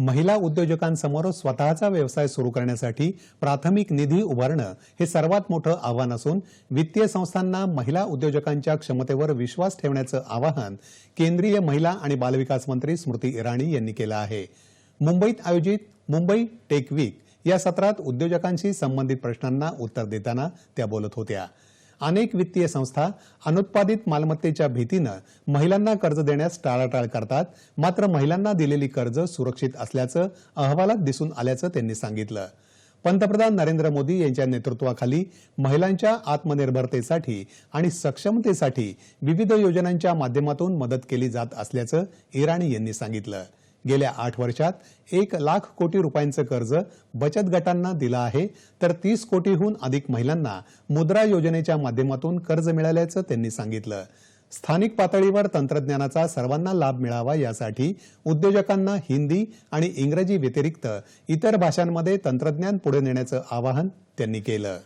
महिला उद्योजकांसमोर स्वतःचा व्यवसाय सुरू करण्यासाठी प्राथमिक निधी उभारणं हे सर्वात मोठं आव्हान असून वित्तीय संस्थांना महिला उद्योजकांच्या क्षमतेवर विश्वास ठेवण्याचं आवाहन केंद्रीय महिला आणि बालविकास मंत्री स्मृती इराणी यांनी केलं आहे. मुंबईत आयोजित मुंबई टेक वीक या सत्रात उद्योजकांशी संबंधित प्रश्नांना उत्तर देताना त्या बोलत होत्या. अनेक वित्तीय संस्था अनुत्पादित मालमत्तेच्या भीतीनं महिलांना कर्ज देण्यास टाळाटाळ करतात. मात्र महिलांना दिलेली कर्ज सुरक्षित असल्याचं अहवालात दिसून आल्याचं त्यांनी सांगितलं. पंतप्रधान नरेंद्र मोदी यांच्या नेतृत्वाखाली महिलांच्या आत्मनिर्भरतेसाठी आणि सक्षमतेसाठी विविध योजनांच्या माध्यमातून मदत केली जात असल्याचं इराणी यांनी सांगितलं. गेल्या आठ वर्षात एक लाख कोटी रुपयांचं कर्ज बचत गटांना दिलं आहे. तर तीस कोटीहून अधिक महिलांना मुद्रा योजनेच्या माध्यमातून कर्ज मिळाल्याचं त्यांनी सांगितलं. स्थानिक पातळीवर तंत्रज्ञानाचा सर्वांना लाभ मिळावा यासाठी उद्योजकांना हिंदी आणि इंग्रजी व्यतिरिक्त इतर भाषांमध्ये तंत्रज्ञान पुढे नेण्याचं आवाहन त्यांनी केलं.